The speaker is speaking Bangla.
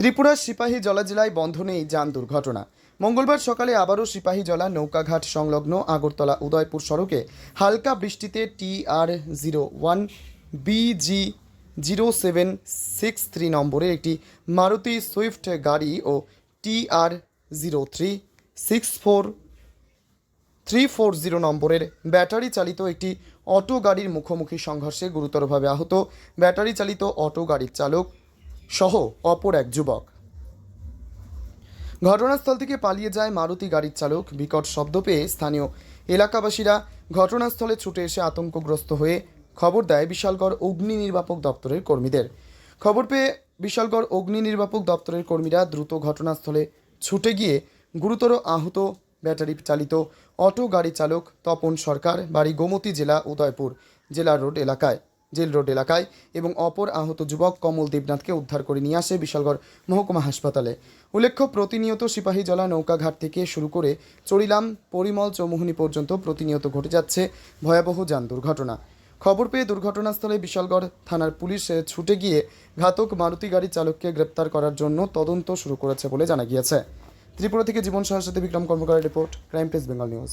ত্রিপুরার সিপাহী জলা জেলায় বন্ধ নেই যান দুর্ঘটনা। মঙ্গলবার সকালে আবারও সিপাহী জলা নৌকাঘাট সংলগ্ন আগরতলা উদয়পুর সড়কে হালকা বৃষ্টিতে T R zero one BG zero seven, six three নম্বরের একটি মারুতি সুইফট গাড়ি ও T R zero three, six four, three four zero নম্বরের ব্যাটারি চালিত একটি অটো গাড়ির মুখোমুখি সংঘর্ষে গুরুতরভাবে আহত ব্যাটারি চালিত অটো গাড়ির চালক সহ অপর এক যুবক। ঘটনাস্থল থেকে পালিয়ে যায় মারুতি গাড়ির চালক। বিকট শব্দ পেয়ে স্থানীয় এলাকাবাসীরা ঘটনাস্থলে ছুটে এসে আতঙ্কগ্রস্ত হয়ে খবর দেয় বিশালগড় অগ্নি নির্বাপক দপ্তরের কর্মীদের। খবর পেয়ে বিশালগড় অগ্নি নির্বাপক দপ্তরের কর্মীরা দ্রুত ঘটনাস্থলে ছুটে গিয়ে গুরুতর আহত, ব্যাটারি চালিত অটো গাড়ি চালক তপন সরকার, বাড়ি গোমতী জেলা, উদয়পুর জেলা রোড এলাকায়। জেল রোড এলাকায় এবং অপর আহত যুবক কমল দেবনাথকে উদ্ধার করে নিয়ে আসে বিশালগড় মহকুমা হাসপাতালে। উল্লেখ্য, প্রতিনিয়ত সিপাহী জলা নৌকাঘাট থেকে শুরু করে চড়িলাম পরিমল চৌমুহনী পর্যন্ত প্রতিনিয়ত ঘটে যাচ্ছে ভয়াবহ যান দুর্ঘটনা। খবর পেয়ে দুর্ঘটনাস্থলে বিশালগড় থানার পুলিশ ছুটে গিয়ে ঘাতক মারুতি গাড়ি চালককে গ্রেপ্তার করার জন্য তদন্ত শুরু করেছে বলে জানা গিয়েছে। ত্রিপুরা থেকে জীবন সাহার Bikram কর্মকারের report, crime press, Bengal news.